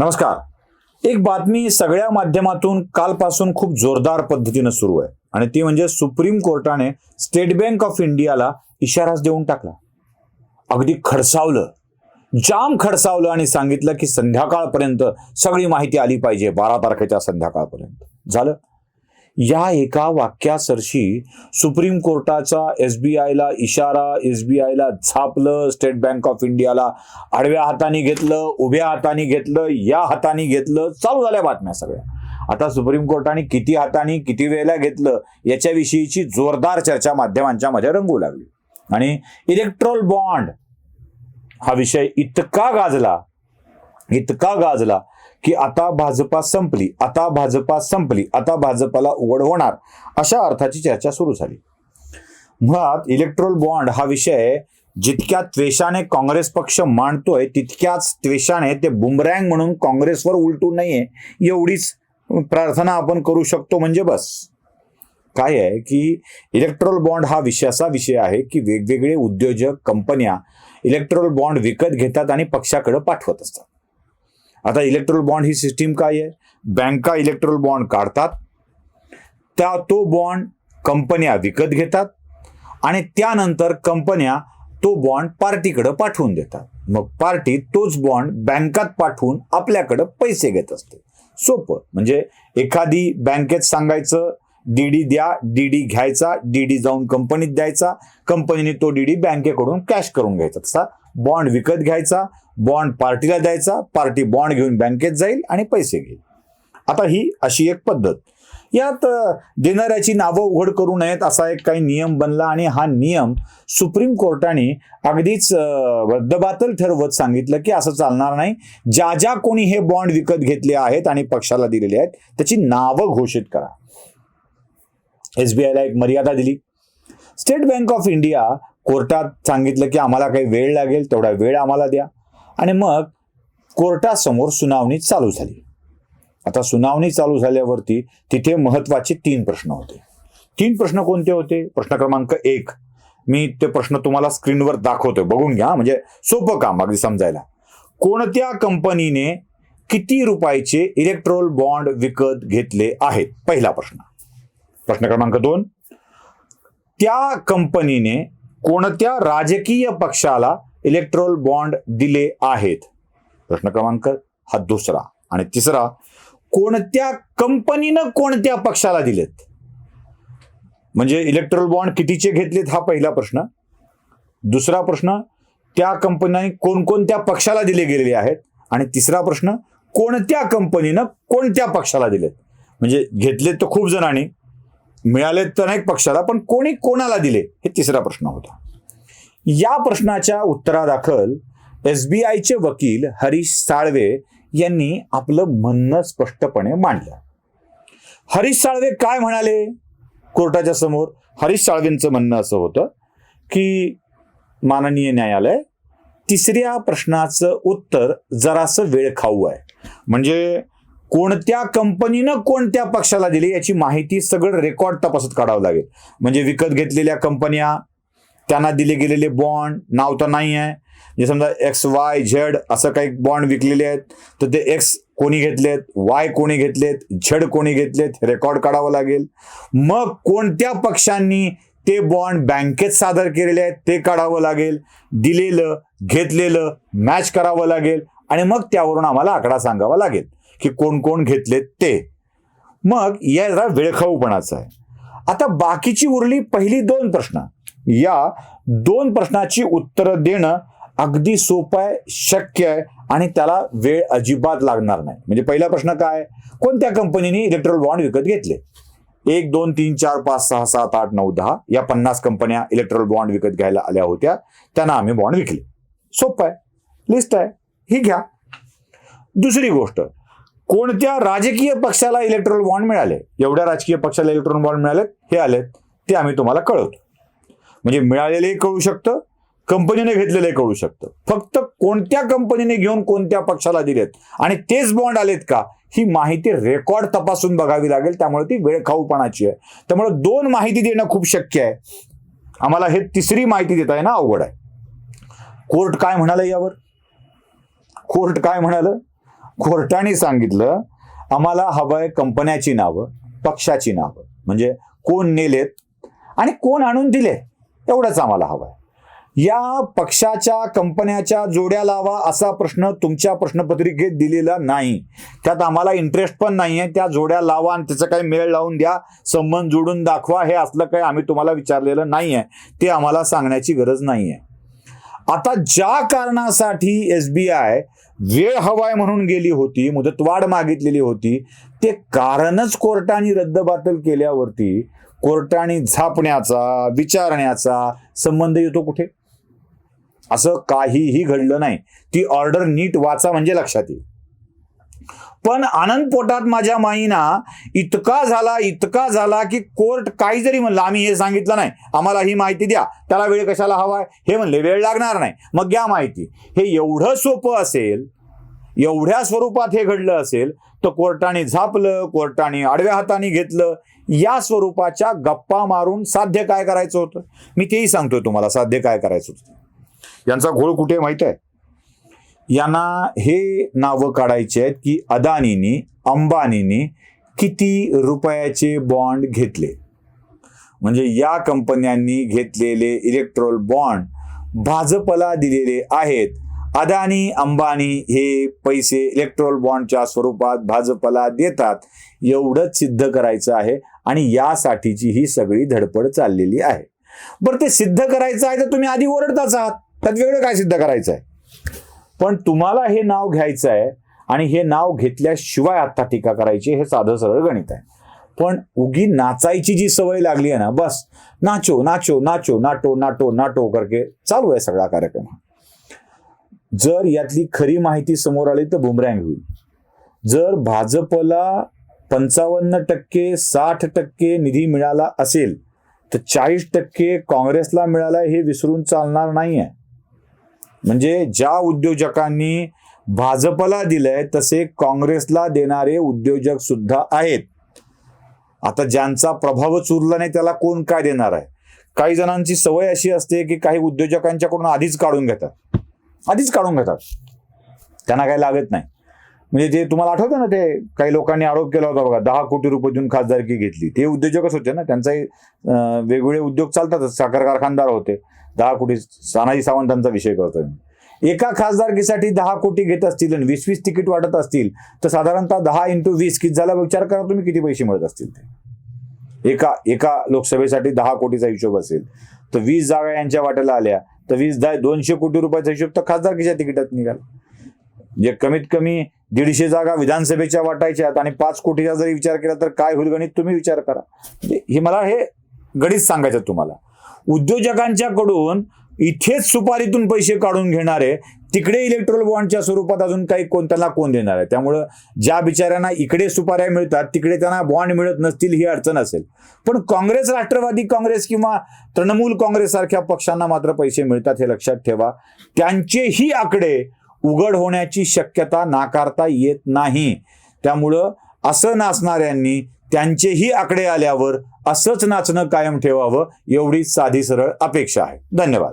नमस्कार. एक बातमी सगळ्या माध्यमातून कालपासून खूप जोरदार पद्धतीनं सुरू आहे. आणि ती म्हणजे सुप्रीम कोर्टाने स्टेट बँक ऑफ इंडियाला इशाराच देऊन टाकला. अगदी खडसावलं. जाम खडसावलं आणि सांगितलं की संध्याकाळपर्यंत सगळी माहिती आली पाहिजे बारा तारखेच्या संध्याकाळपर्यंत. झालं? या एका वाक्यासरशी सुप्रीम कोर्टाचा एस बी आयला इशारा एस बी आयला झापलं स्टेट बँक ऑफ इंडियाला आडव्या हाताने घेतलं उभ्या हाताने घेतलं या हाताने घेतलं चालू झाल्या बातम्या सगळ्या. आता सुप्रीम कोर्टाने किती हाताने किती वेळेला घेतलं याच्याविषयीची जोरदार चर्चा माध्यमांच्या मध्ये रंगू लागली. आणि इलेक्ट्रॉल बॉन्ड हा विषय इतका गाजला इतका गाजला की आता भाजपा संपली आता भाजपा संपली आता भाजपाला उघड होणार अशा अर्थाची चर्चा सुरू झाली. मुळात इलेक्ट्रोल बॉन्ड हा विषय जितक्या त्वेषाने काँग्रेस पक्ष मांडतोय तितक्याच त्वेषाने ते बुमरँग म्हणून काँग्रेसवर उलटू नये एवढीच प्रार्थना आपण करू शकतो म्हणजे बस. काय आहे की इलेक्ट्रोल बॉन्ड हा विषय असा विषय आहे की वेगवेगळे उद्योजक कंपन्या इलेक्ट्रोल बॉन्ड विकत घेतात आणि पक्षाकडे पाठवत असतात. आता इलेक्ट्रॉल बॉन्ड ही सिस्टीम काय आहे? बँका इलेक्ट्रॉल बॉन्ड काढतात? त्या तो बॉन्ड कंपन्या विकत घेतात आणि त्यानंतर कंपन्या तो बॉन्ड पार्टीकडे पाठवून देतात. मग पार्टी तोच बॉन्ड बँकात पाठवून आपल्याकडं पैसे घेत असते. सोपं. म्हणजे एखादी बँकेत सांगायचं डीडी द्या डीडी घ्यायचा डीडी जाऊन कंपनीत द्यायचा कंपनीने तो डीडी बँकेकडून कॅश करून घ्यायचा. तसा बॉन्ड विकत घ्यायचा बॉन्ड पार्टीला द्यायचा पार्टी बॉन्ड घेऊन बँकेत जाईल आणि पैसे घेईल. आता ही अशी एक पद्धत. यात देणाऱ्याची नावं उघड करू नयेत असा एक काही नियम बनला आणि हा नियम सुप्रीम कोर्टाने अगदीच दबातल रद्दबातल ठरवत सांगितलं की असं चालणार नाही. ज्या ज्या कोणी हे बॉन्ड विकत घेतले आहेत आणि पक्षाला दिलेले आहेत त्याची नावं घोषित करा. एसबीआयला एक मर्यादा दिली. स्टेट बँक ऑफ इंडिया कोर्टात सांगितलं की आम्हाला काही वेळ लागेल तेवढा वेळ आम्हाला द्या. आणि मग कोर्टासमोर सुनावणी चालू झाली. आता सुनावणी चालू झाल्यावरती तिथे महत्त्वाचे तीन प्रश्न होते. तीन प्रश्न कोणते होते? प्रश्न क्रमांक एक. मी ते प्रश्न तुम्हाला स्क्रीनवर दाखवतोय. बघून घ्या. म्हणजे सोपं काम अगदी समजायला. कोणत्या कंपनीने किती रुपयाचे इलेक्ट्रोल बॉन्ड विकत घेतले आहेत? पहिला प्रश्न. प्रश्न क्रमांक दोन. त्या कंपनीने कोणत्या राजकीय पक्षाला इलेक्ट्रोल बॉन्ड दिले आहेत. प्रश्न क्रमांक हा दुसरा आणि तिसरा कोणत्या कंपनीनं कोणत्या पक्षाला दिलेत? म्हणजे इलेक्ट्रोल बॉन्ड कितीचे घेतलेत हा पहिला प्रश्न. दुसरा प्रश्न त्या कंपन्यांनी कोणकोणत्या पक्षाला दिले गेलेले आहेत? आणि तिसरा प्रश्न कोणत्या कंपनीनं कोणत्या पक्षाला दिलेत? म्हणजे घेतलेत तर खूप जणांनी मिळालेत तर नाही पक्षाला पण कोणी कोणाला दिले? हे तिसरा प्रश्न होता. या प्रश्नाच्या उत्तरादाखल एस बी आयचे वकील हरीश साळवे यांनी आपलं म्हणणं स्पष्टपणे मांडलं. हरीश साळवे काय म्हणाले? कोर्टाच्या समोर हरीश साळवेंचं म्हणणं असं होतं की माननीय न्यायालय तिसऱ्या प्रश्नाचं उत्तर जरासं वेळ खाऊ आहे. म्हणजे कोणत्या कंपनीनं कोणत्या पक्षाला दिली याची माहिती सगळं रेकॉर्ड तपासत काढावं लागेल. म्हणजे विकत घेतलेल्या कंपन्या त्यांना दिले गेलेले बॉन्ड नाव तर नाही आहे. म्हणजे समजा एक्स वाय झेड असं काही बॉन्ड विकलेले आहेत तर ते एक्स कोणी घेतलेत वाय कोणी घेतलेत झेड कोणी घेतलेत रेकॉर्ड काढावं लागेल. मग कोणत्या पक्षांनी ते बॉन्ड बँकेत सादर केलेले आहेत ते काढावं लागेल. दिलेलं घेतलेलं मॅच करावं लागेल. आणि मग त्यावरून आम्हाला आकडा सांगावा लागेल की कोण कोण घेतलेत ते. मग या जरा वेळखाऊपणाचं आहे. आता बाकीची उरली पहिली दोन प्रश्न. या दोन प्रश्नाची उत्तरं देणं अगदी सोपं आहे शक्य आहे आणि त्याला वेळ अजिबात लागणार नाही. म्हणजे पहिला प्रश्न काय कोणत्या कंपनीने इलेक्ट्रॉल बॉन्ड विकत घेतले? एक दोन तीन चार पाच सहा सात आठ नऊ दहा या पन्नास कंपन्या इलेक्ट्रॉल बॉन्ड विकत घ्यायला आल्या होत्या. त्यांना आम्ही बॉन्ड विकले. सोपं आहे. लिस्ट आहे. ही घ्या. दुसरी गोष्ट. कोणत्या राजकीय पक्षाला इलेक्ट्रॉल बॉन्ड मिळाले? एवढ्या राजकीय पक्षाला इलेक्ट्रॉल बॉन्ड मिळालेत? हे आलेत. ते आम्ही तुम्हाला कळवतो. म्हणजे मिळालेलंही कळू शकतं कंपनीने घेतलेले कळू शकतं. फक्त कोणत्या कंपनीने घेऊन कोणत्या पक्षाला दिलेत? आणि तेच बॉन्ड आलेत का? ही माहिती रेकॉर्ड तपासून बघावी लागेल त्यामुळे ती वेळखाऊपणाची आहे. त्यामुळे दोन माहिती देणं खूप शक्य आहे. आम्हाला हे तिसरी माहिती देता येणं अवघड आहे. कोर्ट काय म्हणालं यावर? कोर्ट काय म्हणालं? कोर्टाने सांगितलं आम्हाला हवंय कंपन्याची नावं पक्षाची नावं. म्हणजे कोण नेलेत आणि कोण आणून दिले एवढंच आम्हाला हवं आहे या पक्षाच्या कंपन्याच्या जोड्या लावा असा प्रश्न तुमच्या प्रश्नपत्रिकेत दिलेला नाही. त्यात आम्हाला इंटरेस्ट पण नाही आहे त्या जोड्या लावा आणि त्याचा काही मेळ लावून द्या. संबंध जोडून दाखवा. हे असलं काही आम्ही तुम्हाला विचारलेलं नाही आहे ते आम्हाला सांगण्याची गरज नाही आहे आता ज्या कारणासाठी एस बी आय वेळ हवाय म्हणून गेली होती मुदतवाढ मागितलेली होती ते कारणच कोर्टाने रद्दबातल केल्यावरती कोर्टाने झापण्याचा विचारण्याचा संबंध येतो कुठे? असं काहीही घडलं नाही. ती ऑर्डर नीट वाचा म्हणजे लक्षात येईल. पण आनंद पोटात माझ्या माईना इतका झाला इतका झाला की कोर्ट काही जरी म्हणलं आम्ही हे सांगितलं नाही. आम्हाला ही माहिती द्या. त्याला वेळ कशाला हवाय? हे म्हणले वेळ लागणार नाही. मग घ्या माहिती. हे एवढं सोपं असेल एवढ्या स्वरूपात हे घडलं असेल तर कोर्टाने झापलं कोर्टाने आडव्या हाताने घेतलं. या स्वरूपाच्या गप्पा मारून साध्य काय करायचं होतं? मी तेही सांगतोय तुम्हाला साध्य काय करायचं होतं? यांचा घोळ कुठे माहीत आहे? यांना हे नावं काढायचे आहेत की अदानीनी अंबानीनी किती रुपयाचे बॉन्ड घेतले? म्हणजे या कंपन्यांनी घेतलेले इलेक्ट्रोल बॉन्ड भाजपला दिलेले आहेत. अदानी अंबानी हे पैसे इलेक्ट्रोल बॉन्डच्या स्वरूपात भाजपला देतात. एवढंच सिद्ध करायचं आहे आणि यासाठीची ही सगळी धडपड चाललेली आहे. बरं ते सिद्ध करायचं आहे तर तुम्ही आधी ओरडताच आहात. त्यात वेगळं काय सिद्ध करायचं आहे पण तुम्हाला हे नाव घ्यायचं आहे आणि हे नाव घेतल्याशिवाय आत्ता टीका करायची हे साधं सरळ गणित आहे. पण उगी नाचायची जी सवय लागली आहे ना बस नाचो नाचो नाचो नाटो नाटो नाटो करके चालू आहे सगळा कार्यक्रम. जर यातली खरी माहिती समोर आली तर बुमरँग होईल. जर भाजपला पंचावन्न टक्के साठ टक्के निधी मिळाला असेल तर चाळीस टक्के काँग्रेसला मिळाला हे विसरून चालणार नाही आहे म्हणजे ज्या उद्योजकांनी भाजपला दिलंय तसे काँग्रेसला देणारे उद्योजक सुद्धा आहेत. आता ज्यांचा प्रभावच उरला नाही त्याला कोण काय देणार आहे? काही जणांची सवय अशी असते की काही उद्योजकांच्याकडून आधीच काढून घेतात. आधीच काढून घेतात. त्यांना काही लागत नाही. म्हणजे जे तुम्हाला आठवतं ना ते काही लोकांनी आरोप केला होता बघा दहा कोटी रुपये देऊन खासदारकी घेतली. ते उद्योजकच होते ना त्यांचाही वेगवेगळे उद्योग चालतातच साखर कारखानदार होते. दहा कोटी सानाजी सावंतांचा विषय करतोय एका खासदारकीसाठी दहा कोटी घेत असतील आणि वीस वीस तिकीट वाटत असतील तर साधारणतः दहा इंटू वीस किती झाला? विचार करा तुम्ही किती पैसे मिळत असतील ते. एका एका लोकसभेसाठी दहा कोटीचा हिशोब असेल. तर वीस जागा यांच्या वाट्याला आल्या. तर वीस दहा दोनशे कोटी रुपयाचा हिशोब तर खासदारकीच्या तिकिटात निघाला. म्हणजे कमीत कमी दीडशे जागा विधानसभेच्या वाटायच्यात आणि पाच कोटीचा जरी विचार केला तर काय होईल गणित तुम्ही विचार करा. म्हणजे हे मला हे गणित सांगायचं तुम्हाला. उद्योजकांच्याकडून इथेच सुपारीतून पैसे काढून घेणारे तिकडे इलेक्ट्रोल बॉन्डच्या स्वरूपात अजून काही कोण त्यांना कोण देणार आहे? त्यामुळं ज्या बिचाऱ्यांना इकडे सुपाऱ्या मिळतात तिकडे त्यांना बॉन्ड मिळत नसतील ही अडचण असेल. पण काँग्रेस राष्ट्रवादी काँग्रेस किंवा तृणमूल काँग्रेस सारख्या पक्षांना मात्र पैसे मिळतात हे लक्षात ठेवा. त्यांचेही आकडे उघड होण्याची शक्यता नाकारता येत नाही. त्यामुळं असं नाचणाऱ्यांनी त्यांचेही आकडे आल्यावर असंच नाचणं कायम ठेवावं एवढी साधी सरळ अपेक्षा आहे. धन्यवाद.